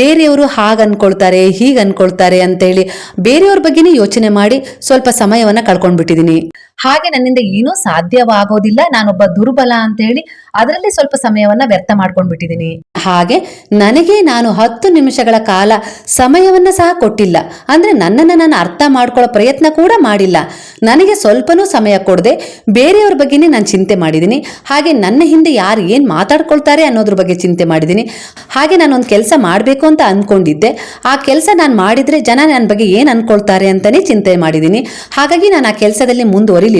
ಬೇರೆಯವರು ಹಾಗೆ ಅನ್ಕೊಳ್ತಾರೆ, ಹೀಗೆ ಅನ್ಕೊಳ್ತಾರೆ ಅಂತೇಳಿ ಬೇರೆಯವ್ರ ಬಗ್ಗೆನೇ ಯೋಚನೆ ಮಾಡಿ ಸ್ವಲ್ಪ ಸಮಯವನ್ನ ಕಳ್ಕೊಂಡ್ಬಿಟ್ಟಿದ್ದೀನಿ ಹಾಗೆ ನನ್ನಿಂದ ಏನೂ ಸಾಧ್ಯವಾಗೋದಿಲ್ಲ, ನಾನೊಬ್ಬ ದುರ್ಬಲ ಅಂತ ಹೇಳಿ ಅದರಲ್ಲಿ ಸ್ವಲ್ಪ ಸಮಯವನ್ನ ವ್ಯರ್ಥ ಮಾಡ್ಕೊಂಡ್ಬಿಟ್ಟಿದ್ದೀನಿ ಹಾಗೆ ನನಗೆ ನಾನು ಹತ್ತು ನಿಮಿಷಗಳ ಕಾಲ ಸಮಯವನ್ನ ಸಹ ಕೊಟ್ಟಿಲ್ಲ. ಅಂದ್ರೆ ನನ್ನನ್ನು ನಾನು ಅರ್ಥ ಮಾಡ್ಕೊಳ್ಳೋ ಪ್ರಯತ್ನ ಕೂಡ ಮಾಡಿಲ್ಲ. ನನಗೆ ಸ್ವಲ್ಪನೂ ಸಮಯ ಕೊಡದೆ ಬೇರೆಯವ್ರ ಬಗ್ಗೆನೇ ನಾನು ಚಿಂತೆ ಮಾಡಿದ್ದೀನಿ ಹಾಗೆ ನನ್ನ ಹಿಂದೆ ಯಾರು ಏನು ಮಾತಾಡ್ಕೊಳ್ತಾರೆ ಅನ್ನೋದ್ರ ಬಗ್ಗೆ ಚಿಂತೆ ಮಾಡಿದ್ದೀನಿ ಹಾಗೆ ನಾನು ಒಂದು ಕೆಲಸ ಮಾಡಬೇಕು ಅಂತ ಅಂದ್ಕೊಂಡಿದ್ದೆ ಆ ಕೆಲಸ ನಾನು ಮಾಡಿದ್ರೆ ಜನ ನನ್ನ ಬಗ್ಗೆ ಏನು ಅನ್ಕೊಳ್ತಾರೆ ಅಂತಲೇ ಚಿಂತೆ ಮಾಡಿದ್ದೀನಿ ಹಾಗಾಗಿ ನಾನು ಆ ಕೆಲಸದಲ್ಲಿ ಮುಂದುವರಿಲಿಲ್ಲ.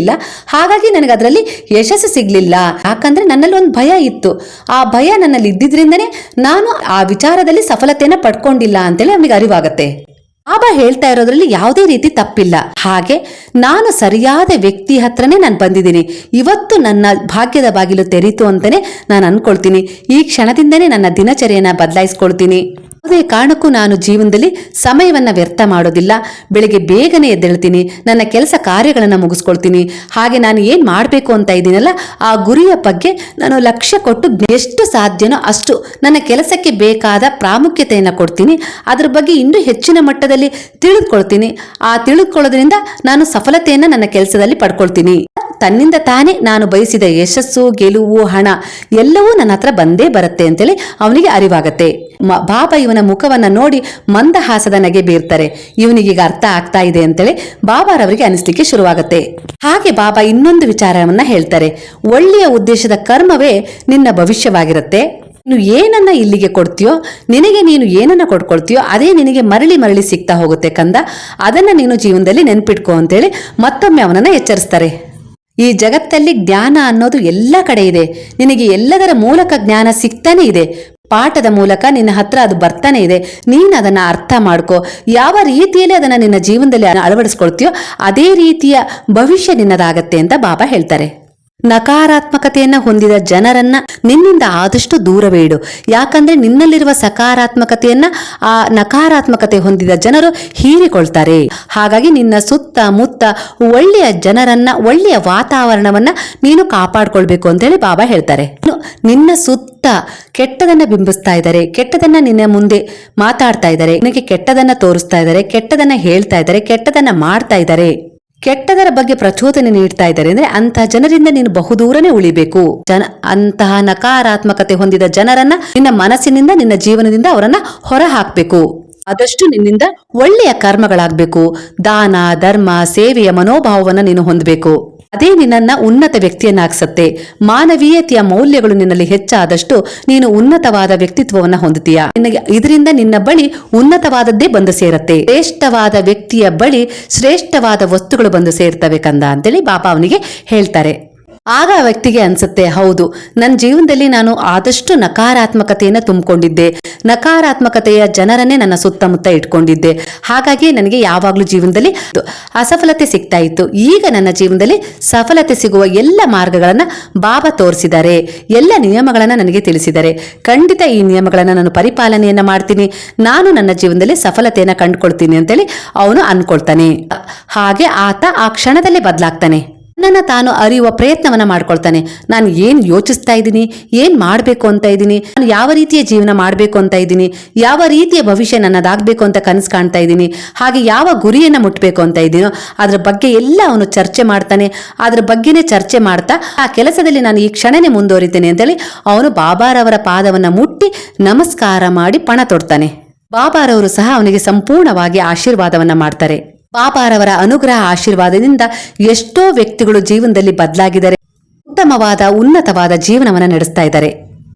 ಹಾಗಾಗಿ ನನಗೆ ಅದರಲ್ಲಿ ಯಶಸ್ಸು ಸಿಗಲಿಲ್ಲ. ಯಾಕಂದ್ರೆ ನನ್ನಲ್ಲಿ ಒಂದು ಭಯ ಇತ್ತು. ಆ ಭಯ ನನ್ನಲ್ಲಿ ಇದ್ದಿದ್ರಿಂದನೇ ನಾನು ಆ ವಿಚಾರದಲ್ಲಿ ಸಫಲತೆಯನ್ನ ಪಡ್ಕೊಂಡಿಲ್ಲ ಅಂತೇಳಿ ಅವನಿಗೆ ಅರಿವಾಗತ್ತೆ. ಬಾಬಾ ಹೇಳ್ತಾ ಇರೋದ್ರಲ್ಲಿ ಯಾವುದೇ ರೀತಿ ತಪ್ಪಿಲ್ಲ. ಹಾಗೆ ನಾನು ಸರಿಯಾದ ವ್ಯಕ್ತಿ ಹತ್ರನೇ ನಾನು ಬಂದಿದ್ದೀನಿ. ಇವತ್ತು ನನ್ನ ಭಾಗ್ಯದ ಬಾಗಿಲು ತೆರೀತು ಅಂತಲೇ ನಾನು ಅನ್ಕೊಳ್ತೀನಿ. ಈ ಕ್ಷಣದಿಂದನೇ ನನ್ನ ದಿನಚರಿಯನ್ನ ಬದಲಾಯಿಸ್ಕೊಳ್ತೀನಿ. ಯಾವುದೇ ಕಾರಣಕ್ಕೂ ನಾನು ಜೀವನದಲ್ಲಿ ಸಮಯವನ್ನ ವ್ಯರ್ಥ ಮಾಡೋದಿಲ್ಲ. ಬೆಳಿಗ್ಗೆ ಬೇಗನೆ ಎದ್ದೇಳ್ತೀನಿ. ನನ್ನ ಕೆಲಸ ಕಾರ್ಯಗಳನ್ನು ಮುಗಿಸ್ಕೊಳ್ತೀನಿ. ಹಾಗೆ ನಾನು ಏನು ಮಾಡಬೇಕು ಅಂತ ಇದ್ದೀನಲ್ಲ, ಆ ಗುರಿಯ ಬಗ್ಗೆ ನಾನು ಲಕ್ಷ್ಯ ಕೊಟ್ಟು ಎಷ್ಟು ಸಾಧ್ಯನೋ ಅಷ್ಟು ನನ್ನ ಕೆಲಸಕ್ಕೆ ಬೇಕಾದ ಪ್ರಾಮುಖ್ಯತೆಯನ್ನು ಕೊಡ್ತೀನಿ. ಅದ್ರ ಬಗ್ಗೆ ಇನ್ನೂ ಹೆಚ್ಚಿನ ಮಟ್ಟದಲ್ಲಿ ತಿಳಿದುಕೊಳ್ತೀನಿ. ಆ ತಿಳಿದುಕೊಳ್ಳೋದ್ರಿಂದ ನಾನು ಸಫಲತೆಯನ್ನು ನನ್ನ ಕೆಲಸದಲ್ಲಿ ಪಡ್ಕೊಳ್ತೀನಿ. ತನ್ನಿಂದ ತಾನೇ ನಾನು ಬಯಸಿದ ಯಶಸ್ಸು, ಗೆಲುವು, ಹಣ ಎಲ್ಲವೂ ನನ್ನ ಹತ್ರ ಬಂದೇ ಬರುತ್ತೆ ಅಂತೇಳಿ ಅವನಿಗೆ ಅರಿವಾಗತ್ತೆ. ಬಾಬಾ ಇವನ ಮುಖವನ್ನ ನೋಡಿ ಮಂದಹಾಸದ ನಗೆ ಬೀರ್ತಾರೆ. ಇವನಿಗೀಗ ಅರ್ಥ ಆಗ್ತಾ ಇದೆ ಅಂತೇಳಿ ಬಾಬಾರವರಿಗೆ ಅನಿಸ್ಲಿಕ್ಕೆ ಶುರುವಾಗತ್ತೆ. ಹಾಗೆ ಬಾಬಾ ಇನ್ನೊಂದು ವಿಚಾರವನ್ನ ಹೇಳ್ತಾರೆ. ಒಳ್ಳೆಯ ಉದ್ದೇಶದ ಕರ್ಮವೇ ನಿನ್ನ ಭವಿಷ್ಯವಾಗಿರುತ್ತೆ. ನೀನು ಏನನ್ನ ಇಲ್ಲಿಗೆ ಕೊಡ್ತೀಯೋ, ನಿನಗೆ ನೀನು ಏನನ್ನ ಕೊಡ್ಕೊಳ್ತೀಯೋ, ಅದೇ ನಿನಗೆ ಮರಳಿ ಮರಳಿ ಸಿಗ್ತಾ ಹೋಗುತ್ತೆ ಕಂದ. ಅದನ್ನ ನೀನು ಜೀವನದಲ್ಲಿ ನೆನ್ಪಿಟ್ಕೋ ಅಂತೇಳಿ ಮತ್ತೊಮ್ಮೆ ಅವನನ್ನ ಎಚ್ಚರಿಸ್ತಾರೆ. ಈ ಜಗತ್ತಲ್ಲಿ ಜ್ಞಾನ ಅನ್ನೋದು ಎಲ್ಲ ಕಡೆ ಇದೆ. ನಿನಗೆ ಎಲ್ಲದರ ಮೂಲಕ ಜ್ಞಾನ ಸಿಗ್ತಾನೆ ಇದೆ. ಪಾಠದ ಮೂಲಕ ನಿನ್ನ ಹತ್ರ ಅದು ಬರ್ತಾನೆ ಇದೆ. ನೀನು ಅದನ್ನು ಅರ್ಥ ಮಾಡ್ಕೋ. ಯಾವ ರೀತಿಯಲ್ಲಿ ಅದನ್ನು ನಿನ್ನ ಜೀವನದಲ್ಲಿ ಅಳವಡಿಸ್ಕೊಳ್ತೀಯೋ, ಅದೇ ರೀತಿಯ ಭವಿಷ್ಯ ನಿನ್ನದಾಗತ್ತೆ ಅಂತ ಬಾಬಾ ಹೇಳ್ತಾರೆ. ನಕಾರಾತ್ಮಕತೆಯನ್ನ ಹೊಂದಿದ ಜನರನ್ನ ನಿನ್ನಿಂದ ಆದಷ್ಟು ದೂರವೇಡು ಯಾಕಂದ್ರೆ ನಿನ್ನಲ್ಲಿರುವ ಸಕಾರಾತ್ಮಕತೆಯನ್ನ ಆ ನಕಾರಾತ್ಮಕತೆ ಹೊಂದಿದ ಜನರು ಹೀರಿಕೊಳ್ತಾರೆ. ಹಾಗಾಗಿ ನಿನ್ನ ಸುತ್ತ ಮುತ್ತ ಒಳ್ಳೆಯ ಜನರನ್ನ, ಒಳ್ಳೆಯ ವಾತಾವರಣವನ್ನ ನೀನು ಕಾಪಾಡ್ಕೊಳ್ಬೇಕು ಅಂತೇಳಿ ಬಾಬಾ ಹೇಳ್ತಾರೆ. ನಿನ್ನ ಸುತ್ತ ಕೆಟ್ಟದನ್ನ ಬಿಂಬಿಸ್ತಾ ಇದ್ದಾರೆ, ಕೆಟ್ಟದನ್ನ ನಿನ್ನ ಮುಂದೆ ಮಾತಾಡ್ತಾ ಇದ್ದಾರೆ, ನಿನಗೆ ಕೆಟ್ಟದನ್ನ ತೋರಿಸ್ತಾ ಇದ್ದಾರೆ, ಕೆಟ್ಟದನ್ನ ಹೇಳ್ತಾ ಇದ್ದಾರೆ, ಕೆಟ್ಟದನ್ನ ಮಾಡ್ತಾ ಇದ್ದಾರೆ. ಕೆಟ್ಟದರ ಬಗ್ಗೆ ಪ್ರಚೋದನೆ ನೀಡ್ತಾ ಇದ್ದಾರೆ ಅಂದ್ರೆ ಅಂತಹ ಜನರಿಂದ ನೀನು ಬಹುದೂರನೇ ಉಳಿಬೇಕು. ಜನ ಅಂತಹ ನಕಾರಾತ್ಮಕತೆ ಹೊಂದಿದ ಜನರನ್ನ ನಿನ್ನ ಮನಸ್ಸಿನಿಂದ, ನಿನ್ನ ಜೀವನದಿಂದ ಅವರನ್ನ ಹೊರ ಹಾಕ್ಬೇಕು ಆದಷ್ಟು ನಿನ್ನಿಂದ ಒಳ್ಳೆಯ ಕರ್ಮಗಳಾಗಬೇಕು. ದಾನ, ಧರ್ಮ, ಸೇವೆಯ ಮನೋಭಾವವನ್ನು ನೀನು ಹೊಂದಬೇಕು. ಅದೇ ನಿನ್ನ ಉನ್ನತ ವ್ಯಕ್ತಿಯನ್ನಾಗಿಸತ್ತೆ. ಮಾನವೀಯತೆಯ ಮೌಲ್ಯಗಳು ನಿನ್ನಲ್ಲಿ ಹೆಚ್ಚಾದಷ್ಟು ನೀನು ಉನ್ನತವಾದ ವ್ಯಕ್ತಿತ್ವವನ್ನ ಹೊಂದುತ್ತೀಯ. ನಿನಗೆ ಇದರಿಂದ ನಿನ್ನ ಬಳಿ ಉನ್ನತವಾದದ್ದೇ ಬಂದು ಸೇರತ್ತೆ. ಶ್ರೇಷ್ಠವಾದ ವ್ಯಕ್ತಿಯ ಬಳಿ ಶ್ರೇಷ್ಠವಾದ ವಸ್ತುಗಳು ಬಂದು ಸೇರ್ತವೆ ಕಂದ ಅಂತೇಳಿ ಬಾಬಾ ಅವನಿಗೆ ಹೇಳ್ತಾರೆ. ಆಗ ಆ ವ್ಯಕ್ತಿಗೆ ಅನ್ಸುತ್ತೆ, ಹೌದು ನನ್ನ ಜೀವನದಲ್ಲಿ ನಾನು ಆದಷ್ಟು ನಕಾರಾತ್ಮಕತೆಯನ್ನು ತುಂಬಿಕೊಂಡಿದ್ದೆ. ನಕಾರಾತ್ಮಕತೆಯ ಜನರನ್ನೇ ನನ್ನ ಸುತ್ತಮುತ್ತ ಇಟ್ಕೊಂಡಿದ್ದೆ. ಹಾಗಾಗಿ ನನಗೆ ಯಾವಾಗಲೂ ಜೀವನದಲ್ಲಿ ಅಸಫಲತೆ ಸಿಗ್ತಾ ಇತ್ತು. ಈಗ ನನ್ನ ಜೀವನದಲ್ಲಿ ಸಫಲತೆ ಸಿಗುವ ಎಲ್ಲ ಮಾರ್ಗಗಳನ್ನು ಬಾಬಾ ತೋರಿಸಿದ್ದಾರೆ. ಎಲ್ಲ ನಿಯಮಗಳನ್ನು ನನಗೆ ತಿಳಿಸಿದ್ದಾರೆ. ಖಂಡಿತ ಈ ನಿಯಮಗಳನ್ನು ನಾನು ಪರಿಪಾಲನೆಯನ್ನ ಮಾಡ್ತೀನಿ. ನಾನು ನನ್ನ ಜೀವನದಲ್ಲಿ ಸಫಲತೆಯನ್ನು ಕಂಡುಕೊಳ್ತೀನಿ ಅಂತೇಳಿ ಅವನು ಅನ್ಕೊಳ್ತಾನೆ. ಹಾಗೆ ಆತ ಆ ಕ್ಷಣದಲ್ಲಿ ಬದಲಾಗ್ತಾನೆ. ನನ್ನ ತಾನು ಅರಿಯುವ ಪ್ರಯತ್ನವನ್ನ ಮಾಡ್ಕೊಳ್ತಾನೆ. ನಾನು ಏನು ಯೋಚಿಸ್ತಾ ಇದ್ದೀನಿ, ಏನು ಮಾಡಬೇಕು ಅಂತ ಇದ್ದೀನಿ, ನಾನು ಯಾವ ರೀತಿಯ ಜೀವನ ಮಾಡಬೇಕು ಅಂತ ಇದ್ದೀನಿ, ಯಾವ ರೀತಿಯ ಭವಿಷ್ಯ ನನ್ನದಾಗಬೇಕು ಅಂತ ಕನಸು ಕಾಣ್ತಾ ಇದ್ದೀನಿ, ಹಾಗೆ ಯಾವ ಗುರಿಯನ್ನ ಮುಟ್ಟಬೇಕು ಅಂತ ಇದ್ದೀನೋ, ಅದರ ಬಗ್ಗೆ ಎಲ್ಲ ಅವನು ಚರ್ಚೆ ಮಾಡ್ತಾನೆ. ಅದ್ರ ಬಗ್ಗೆನೇ ಚರ್ಚೆ ಮಾಡ್ತಾ, ಆ ಕೆಲಸದಲ್ಲಿ ನಾನು ಈ ಕ್ಷಣನೇ ಮುಂದುವರಿತೇನೆ ಅಂತೇಳಿ ಅವನು ಬಾಬಾರವರ ಪಾದವನ್ನ ಮುಟ್ಟಿ ನಮಸ್ಕಾರ ಮಾಡಿ ಪಣ ತೊಡ್ತಾನೆ. ಬಾಬಾರವರು ಸಹ ಅವನಿಗೆ ಸಂಪೂರ್ಣವಾಗಿ ಆಶೀರ್ವಾದವನ್ನ ಮಾಡ್ತಾರೆ. ಬಾಬಾರವರ ಅನುಗ್ರಹ ಆಶೀರ್ವಾದದಿಂದ ಎಷ್ಟೋ ವ್ಯಕ್ತಿಗಳು ಜೀವನದಲ್ಲಿ ಬದಲಾಗಿದ್ದಾರೆ. ಉತ್ತಮವಾದ ಉನ್ನತವಾದ ಜೀವನವನ್ನ ನಡೆಸ್ತಾ ಇದ್ದಾರೆ.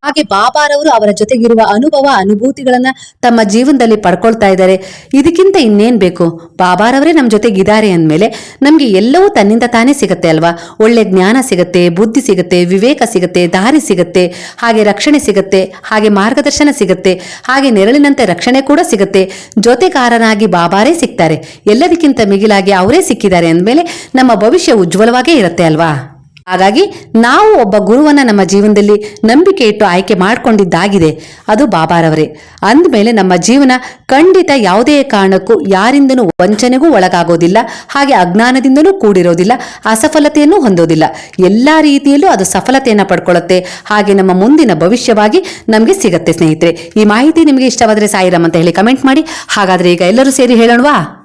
ಹಾಗೆ ಬಾಬಾರವರು ಅವರ ಜೊತೆಗಿರುವ ಅನುಭವ, ಅನುಭೂತಿಗಳನ್ನ ತಮ್ಮ ಜೀವನದಲ್ಲಿ ಪಡ್ಕೊಳ್ತಾ ಇದ್ದಾರೆ. ಇದಕ್ಕಿಂತ ಇನ್ನೇನ್ ಬೇಕು? ಬಾಬಾರವರೇ ನಮ್ಮ ಜೊತೆಗಿದ್ದಾರೆ ಅಂದಮೇಲೆ ನಮ್ಗೆ ಎಲ್ಲವೂ ತನ್ನಿಂದ ತಾನೇ ಸಿಗುತ್ತೆ ಅಲ್ವಾ? ಒಳ್ಳೆ ಜ್ಞಾನ ಸಿಗುತ್ತೆ, ಬುದ್ಧಿ ಸಿಗುತ್ತೆ, ವಿವೇಕ ಸಿಗುತ್ತೆ, ದಾರಿ ಸಿಗುತ್ತೆ, ಹಾಗೆ ರಕ್ಷಣೆ ಸಿಗುತ್ತೆ, ಹಾಗೆ ಮಾರ್ಗದರ್ಶನ ಸಿಗುತ್ತೆ, ಹಾಗೆ ನೆರಳಿನಂತೆ ರಕ್ಷಣೆ ಕೂಡ ಸಿಗುತ್ತೆ. ಜೊತೆಗಾರನಾಗಿ ಬಾಬಾರೇ ಸಿಗ್ತಾರೆ. ಎಲ್ಲದಕ್ಕಿಂತ ಮಿಗಿಲಾಗಿ ಅವರೇ ಸಿಕ್ಕಿದ್ದಾರೆ ಅಂದಮೇಲೆ ನಮ್ಮ ಭವಿಷ್ಯ ಉಜ್ವಲವಾಗೇ ಇರುತ್ತೆ ಅಲ್ವಾ? ಹಾಗಾಗಿ ನಾವು ಒಬ್ಬ ಗುರುವನ್ನ ನಮ್ಮ ಜೀವನದಲ್ಲಿ ನಂಬಿಕೆ ಇಟ್ಟು ಆಯ್ಕೆ ಮಾಡಿಕೊಂಡಿದ್ದಾಗಿದೆ. ಅದು ಬಾಬಾರವರೇ. ಅಂದಮೇಲೆ ನಮ್ಮ ಜೀವನ ಖಂಡಿತ ಯಾವುದೇ ಕಾರಣಕ್ಕೂ ಯಾರಿಂದನೂ ವಂಚನೆಗೂ ಒಳಗಾಗೋದಿಲ್ಲ. ಹಾಗೆ ಅಜ್ಞಾನದಿಂದಲೂ ಕೂಡಿರೋದಿಲ್ಲ. ಅಸಫಲತೆಯನ್ನು ಹೊಂದೋದಿಲ್ಲ. ಎಲ್ಲ ರೀತಿಯಲ್ಲೂ ಅದು ಸಫಲತೆಯನ್ನು ಪಡ್ಕೊಳ್ಳುತ್ತೆ. ಹಾಗೆ ನಮ್ಮ ಮುಂದಿನ ಭವಿಷ್ಯವಾಗಿ ನಮಗೆ ಸಿಗತ್ತೆ ಸ್ನೇಹಿತರೆ. ಈ ಮಾಹಿತಿ ನಿಮಗೆ ಇಷ್ಟವಾದರೆ ಸಾಯಿರಾಮ್ ಅಂತ ಹೇಳಿ ಕಮೆಂಟ್ ಮಾಡಿ. ಹಾಗಾದ್ರೆ ಈಗ ಎಲ್ಲರೂ ಸೇರಿ ಹೇಳೋಣವಾ?